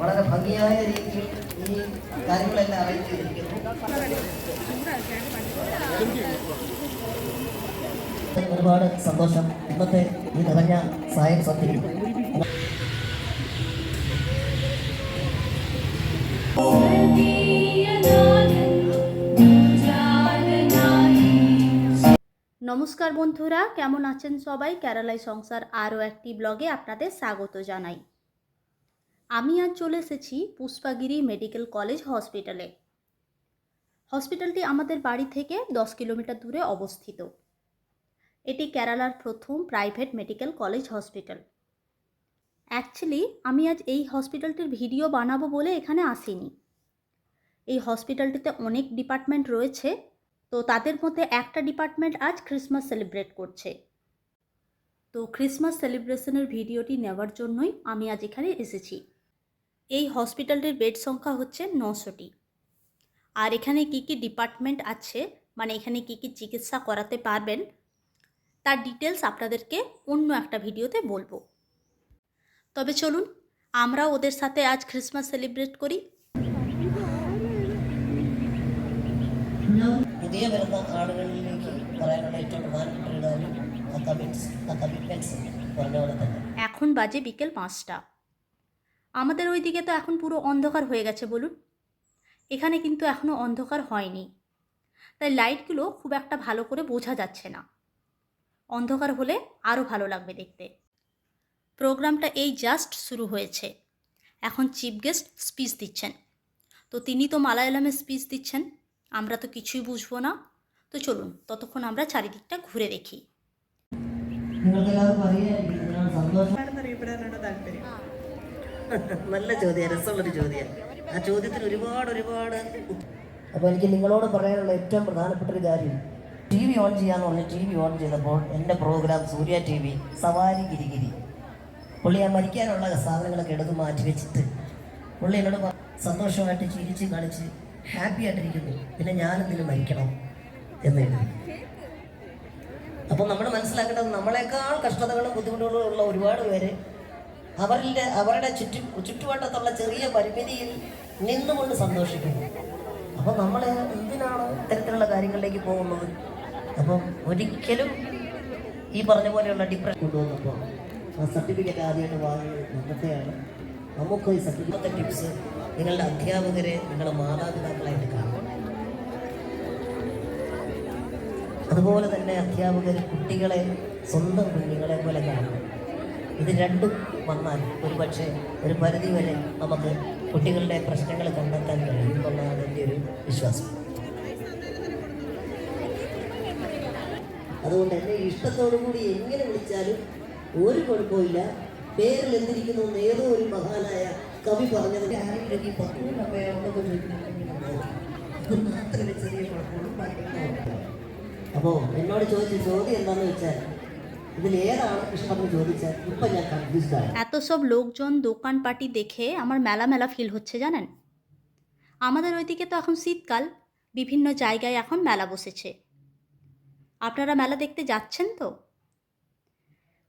വളരെ ഭംഗിയായ രീതിയിൽ ഈ കാര്യങ്ങളെല്ലാം അറേഞ്ച് ചെയ്തിരിക്കുന്നു ഒരുപാട് സന്തോഷം ഇന്നത്തെ ഈ നിറഞ്ഞ സായം സന്ധ്യയിൽ নমস্কার বন্ধুরা কেমন আছেন সবাই কেরালাই সংসার আরও একটি ব্লগে আপনাদের স্বাগত জানাই আমি আজ চলে এসেছি পুষ্পাগিরি মেডিকেল কলেজ হসপিটালে। হসপিটালটি আমাদের বাড়ি থেকে দশ কিলোমিটার দূরে অবস্থিত। এটি কেরালার প্রথম private medical college hospital. Actually আমি আজ এই হসপিটালটির ভিডিও বানাবো বলে এখানে আসিনি। এই হসপিটালটিতে অনেক ডিপার্টমেন্ট রয়েছে, তো তাদের মধ্যে একটা ডিপার্টমেন্ট আজ ক্রিসমাস সেলিব্রেট করছে। তো ক্রিসমাস সেলিব্রেশনের ভিডিওটি নেওয়ার জন্যই আমি আজ এখানে এসেছি। এই হসপিটালটির বেড সংখ্যা হচ্ছে নশোটি আর এখানে কি কি ডিপার্টমেন্ট আছে মানে এখানে কি কি চিকিৎসা করাতে পারবেন তার ডিটেলস আপনাদেরকে অন্য একটা ভিডিওতে বলবো তবে চলুন আমরাও ওদের সাথে আজ ক্রিসমাস সেলিব্রেট করি പുതിയ വരുന്ന ആളുകളിലേക്ക് പറയാനുള്ള ഏറ്റവും പ്രധാനപ്പെട്ട ഒരു കാര്യം ആ കമ്മിറ്റ്സ് ആ കമ്മിറ്റ്മെൻറ്റ്സ് പറഞ്ഞ പോലെ തന്നെ এখন বাজে বিকেল পাঁচটা আমাদের ওই দিকে তো এখন পুরো অন্ধকার হয়ে গেছে বলুন। এখানে কিন্তু এখনও অন্ধকার হয়নি। তাই লাইটগুলো খুব একটা ভালো করে বোঝা যাচ্ছে না। অন্ধকার হলে আরও ভালো লাগবে দেখতে। প্রোগ্রামটা এই জাস্ট শুরু হয়েছে। এখন চিফ গেস্ট স্পিচ দিচ্ছেন। তো তিনি তো মালায়ালামে স্পিচ দিচ্ছেন। আমরা তো কিছুই বুঝব না। তো চলুন ততক্ষণ আমরা চারিদিকটা ঘুরে দেখি। നല്ല ചോദ്യം രസമുള്ളൊരു ചോദ്യം ആ ചോദ്യത്തിന് ഒരുപാട് ഒരുപാട് അപ്പോൾ എനിക്ക് നിങ്ങളോട് പറയാനുള്ള ഏറ്റവും പ്രധാനപ്പെട്ട ഒരു കാര്യം ടി വി ഓൺ ചെയ്യാന്ന് പറഞ്ഞ് ടി വി ഓൺ ചെയ്തപ്പോൾ എന്റെ പ്രോഗ്രാം സൂര്യ ടി വി സവാരി ഗിരിഗിരി. പുള്ളി ആ മരിക്കാനുള്ള സാധനങ്ങളൊക്കെ എടുത്ത് മാറ്റി വെച്ചിട്ട് പുള്ളി എന്നോട് സന്തോഷമായിട്ട് ചിരിച്ച് കളിച്ച് ഹാപ്പി ആയിട്ടിരിക്കുന്നു. പിന്നെ ഞാനെന്തിനും മരിക്കണം എന്ന് എഴുതി. അപ്പോൾ നമ്മൾ മനസ്സിലാക്കേണ്ടത് നമ്മളെക്കാൾ കഷ്ടതകളും ബുദ്ധിമുട്ടുകളും ഉള്ള ഒരുപാട് പേര് അവരുടെ അവരുടെ ചുറ്റു ചുറ്റുവട്ടത്തുള്ള ചെറിയ പരിമിതിയിൽ നിന്നുകൊണ്ട് സന്തോഷിക്കുന്നു. അപ്പോൾ നമ്മൾ എന്തിനാണ് ഇത്തരത്തിലുള്ള കാര്യങ്ങളിലേക്ക് പോകുന്നത്? അപ്പം ഒരിക്കലും ഈ പറഞ്ഞ പോലെയുള്ള ഡിപ്രഷൻ കൊണ്ടുവന്നപ്പോൾ ആ സർട്ടിഫിക്കറ്റ് ആദ്യമായിട്ട് വാങ്ങിയത് നമുക്കെയാണ് നമുക്ക് ഈ സർട്ടിഫിക്കറ്റ് ടിപ്സ് നിങ്ങളുടെ അധ്യാപകരെ നിങ്ങളുടെ മാതാപിതാക്കളായിട്ട് കാണും അതുപോലെ തന്നെ അധ്യാപകർ കുട്ടികളെ സ്വന്തം കുഞ്ഞുങ്ങളെ പോലെ കാണണം ഇത് രണ്ടും വന്നാൽ ഒരു പക്ഷേ ഒരു പരിധി വരെ നമുക്ക് കുട്ടികളുടെ പ്രശ്നങ്ങൾ കണ്ടെത്താൻ കഴിയും എന്നുള്ളതാണ് എന്റെ ഒരു വിശ്വാസം. അതുകൊണ്ട് തന്നെ ഇഷ്ടത്തോടു കൂടി എങ്ങനെ വിളിച്ചാലും ഒരു കുഴപ്പമില്ല പേരിൽ എന്തിരിക്കുന്നു ഏതോ ഒരു മഹാനായ കവി കുഴപ്പമുള്ളൂ. ബാക്കിയൊക്കെ അപ്പോൾ എന്നോട് ചോദിച്ച ചോദ്യം എന്താണെന്ന് വെച്ചാൽ এত সব লোকজন দোকান দোকানপাটি দেখে আমার মেলা মেলা ফিল হচ্ছে, জানেন? আমাদের ওইদিকে তো এখন শীতকাল, বিভিন্ন জায়গায় এখন মেলা বসেছে। আপনারা মেলা দেখতে যাচ্ছেন তো?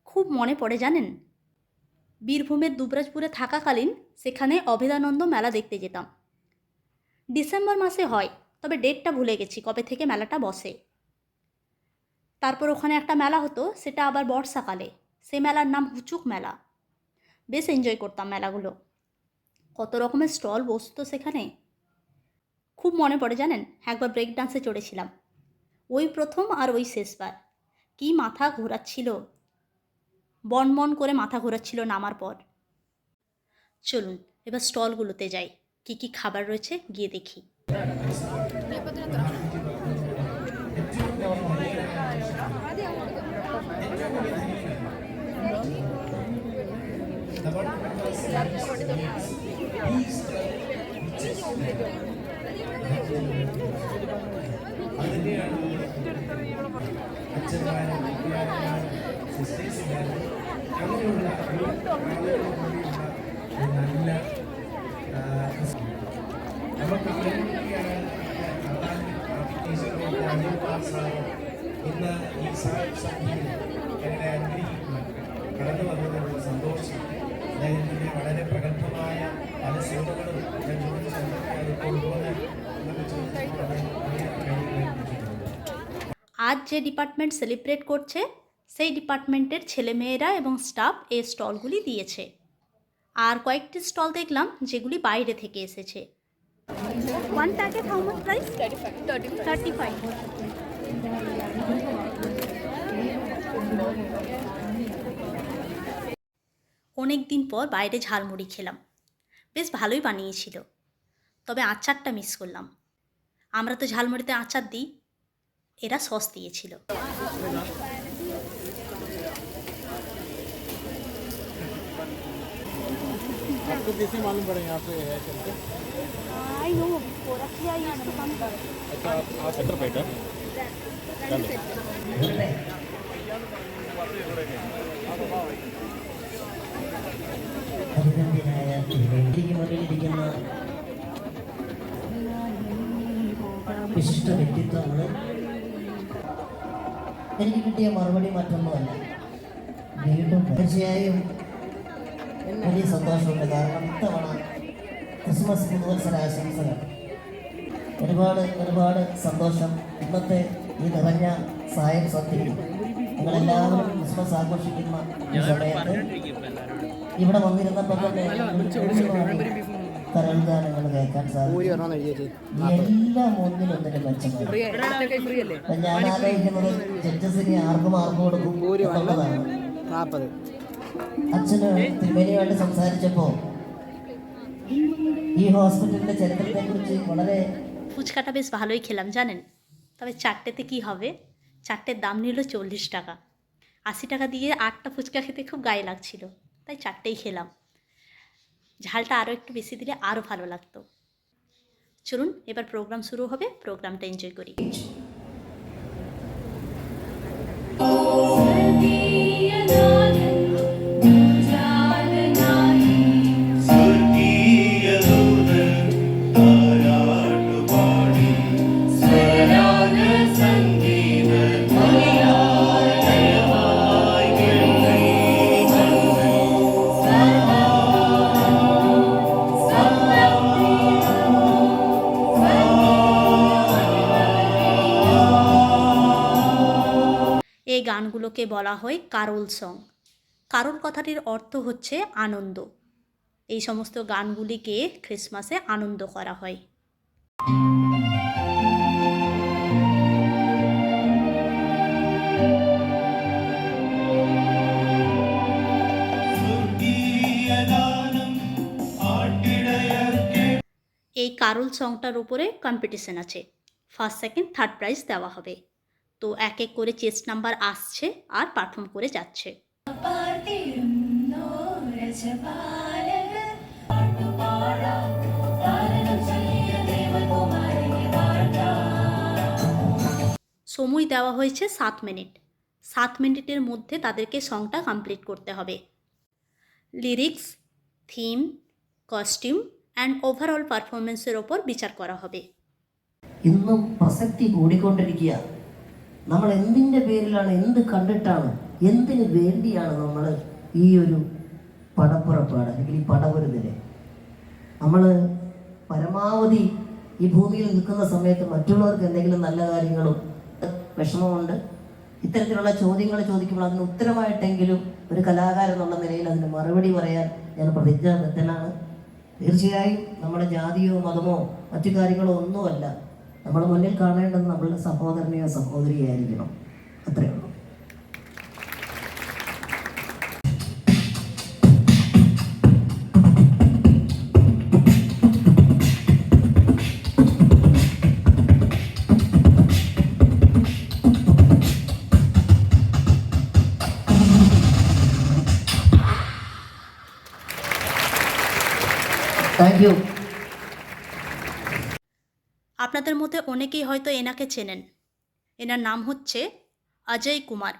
খুব মনে পড়ে, জানেন? বীরভূমের দুবরাজপুরে থাকাকালীন সেখানে অভেদানন্দ মেলা দেখতে যেতাম। ডিসেম্বর মাসে হয়, তবে ডেটটা ভুলে গেছি কবে থেকে মেলাটা বসে। তারপর ওখানে একটা মেলা হতো, সেটা আবার বর্ষাকালে। সে মেলার নাম হুচুক মেলা। বেশ এনজয় করতাম মেলাগুলো। কত রকমের স্টল বসতো সেখানে। খুব মনে পড়ে জানেন, একবার ব্রেক ডান্সে চড়েছিলাম। ওই প্রথম আর ওই শেষবার। কি মাথা ঘোরাচ্ছিল। বন বন করে মাথা ঘোরাচ্ছিল নামার পর। চলুন, এবার স্টলগুলোতে যাই। কি কি খাবার রয়েছে গিয়ে দেখি। അതിനെയാണ് അച്ഛന്മാരും സിസ്റ്റേഴ്സുകാരും അങ്ങനെയുള്ള നല്ല നമുക്ക് ഇന്ന് ഈ എന്നെ കടന്നു വന്നതിനുള്ള സന്തോഷം അദ്ദേഹത്തിൻ്റെ വളരെ പ്രഗത്ഭമായ പല আজ যে ডিপার্টমেন্ট সেলিব্রেট করছে, সেই ডিপার্টমেন্টের ছেলেমেয়েরা এবং স্টাফ এই স্টলগুলি দিয়েছে। আর কয়েকটি স্টল দেখলাম, যেগুলি বাইরে থেকে এসেছে। One packet how much price thirty five অনেক দিন পর বাইরে ঝালমুড়ি খেলাম। বেশ ভালোই বানিয়েছিল। তবে আচারটা মিস করলাম। আমরা তো ঝালমুড়িতে আচার দিই এরা সস দিয়েছিল। आपको कैसे मालूम पड़ा यहाँ पे है चलते अच्छा आप आप सत्तर पैटर അഭിനന്ദനായ എനിക്ക് മുന്നിലിരിക്കുന്ന വിശിഷ്ട വ്യക്തിത്വങ്ങൾ എനിക്ക് കിട്ടിയ മറുപടി മറ്റൊന്നുമല്ല വീണ്ടും തീർച്ചയായും വലിയ സന്തോഷമുണ്ട്. കാരണം ഇത്തവണ ക്രിസ്മസ് പുതുവത്സര ആശംസകൾ ഒരുപാട് ഒരുപാട് സന്തോഷം ഇന്നത്തെ ഈ നിറഞ്ഞ സായം സന്ധ്യയിൽ നിങ്ങളെല്ലാവരും ക്രിസ്മസ് ആഘോഷിക്കുന്ന ഈ സമയത്ത് ഇവിടെ വന്നിരുന്നപ്പോൾ തന്നെ ഒരുപാട് കരൾ ഗാനങ്ങൾ കേൾക്കാൻ സാധിക്കും. എല്ലാം ഒന്നിനൊന്നിന് മെച്ചമാണ്. മെച്ചപ്പെടും ഞാൻ ആലോചിക്കുന്നത് ജഡ്ജസിനെ ആർക്കും ആർക്കും കൊടുക്കും എന്നുള്ളതാണ്. അച്ഛന് തിരുമേനിയുമായിട്ട് സംസാരിച്ചപ്പോ ഈ ഹോസ്പിറ്റലിന്റെ ചരിത്രത്തെ കുറിച്ച് വളരെ ফুচকাটা বেশ ভালোই খেলাম জানেন তবে চারটেতে কি হবে চারটের দাম নিল চল্লিশ টাকা আশি টাকা দিয়ে আটটা ফুচকা খেতে খুব গায়ে লাগছিল তাই চারটেই খেলাম ঝালটা আরও একটু বেশি দিলে আরও ভালো লাগতো চলুন এবার প্রোগ্রাম শুরু হবে প্রোগ্রামটা এনজয় করি এই গানগুলোকে বলা হয় কারোল সং। কারোল কথাটির অর্থ হচ্ছে আনন্দ। এই সমস্ত গানগুলিকে ক্রিসমাসে আনন্দ করা হয়। এই কারোল সংটার উপরে কম্পিটিশন আছে। ফার্স্ট সেকেন্ড থার্ড প্রাইজ দেওয়া হবে। তো এক এক করে চেস্ট নাম্বার আসছে আর পারফর্ম করে যাচ্ছে সময় দেওয়া হয়েছে সাত মিনিট সাত মিনিটের মধ্যে তাদেরকে সংটা কমপ্লিট করতে হবে lyrics theme costume and overall পারফরমেন্সের ওপর বিচার করা হবে ഇന്നും പ്രസക്തി കൂടിക്കൊണ്ടിരിക്കുക നമ്മൾ എന്തിന്റെ പേരിലാണ് എന്ത് കണ്ടിട്ടാണ് എന്തിന് വേണ്ടിയാണ് നമ്മൾ ഈ ഒരു പടപ്പുറപ്പാട് അല്ലെങ്കിൽ ഈ പടപൊരുതൽ? നമ്മൾ പരമാവധി ഈ ഭൂമിയിൽ നിൽക്കുന്ന സമയത്ത് മറ്റുള്ളവർക്ക് എന്തെങ്കിലും നല്ല കാര്യങ്ങളും വിഷമമുണ്ട് ഇത്തരത്തിലുള്ള ചോദ്യങ്ങൾ ചോദിക്കുമ്പോൾ അതിന് ഉത്തരമായിട്ടെങ്കിലും ഒരു കലാകാരൻ എന്നുള്ള നിലയിൽ അതിന് മറുപടി പറയാൻ ഞാൻ പ്രതിജ്ഞാബദ്ധനാണ്. തീർച്ചയായും നമ്മുടെ ജാതിയോ മതമോ മറ്റു കാര്യങ്ങളോ ഒന്നുമല്ല. നമ്മുടെ മുന്നിൽ കാണേണ്ടത് നമ്മളുടെ സഹോദരനെയോ സഹോദരിയായിരിക്കണം അത്രയേ ഉള്ളൂ Thank you. আপনাদের মধ্যে অনেকেই হয়তো এনাকে চেনেন। এনার নাম হচ্ছে অজয় কুমার।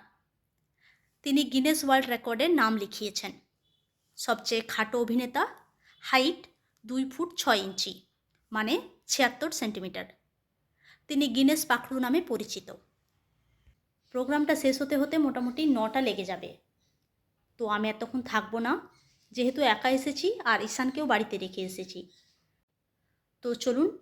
তিনি গিনেস ওয়ার্ল্ড রেকর্ডে নাম লিখিয়েছেন। সবচেয়ে খাটো অভিনেতা হাইট দুই ফুট ছয় ইঞ্চি মানে ছিয়াত্তর সেন্টিমিটার। তিনি গিনেস পাখরু নামে পরিচিত। প্রোগ্রামটা শেষ হতে হতে মোটামুটি নটা লেগে যাবে। তো আমি এতক্ষণ থাকব না, যেহেতু একা এসেছি আর ঈশানকেও বাড়িতে রেখে এসেছি। তো চলুন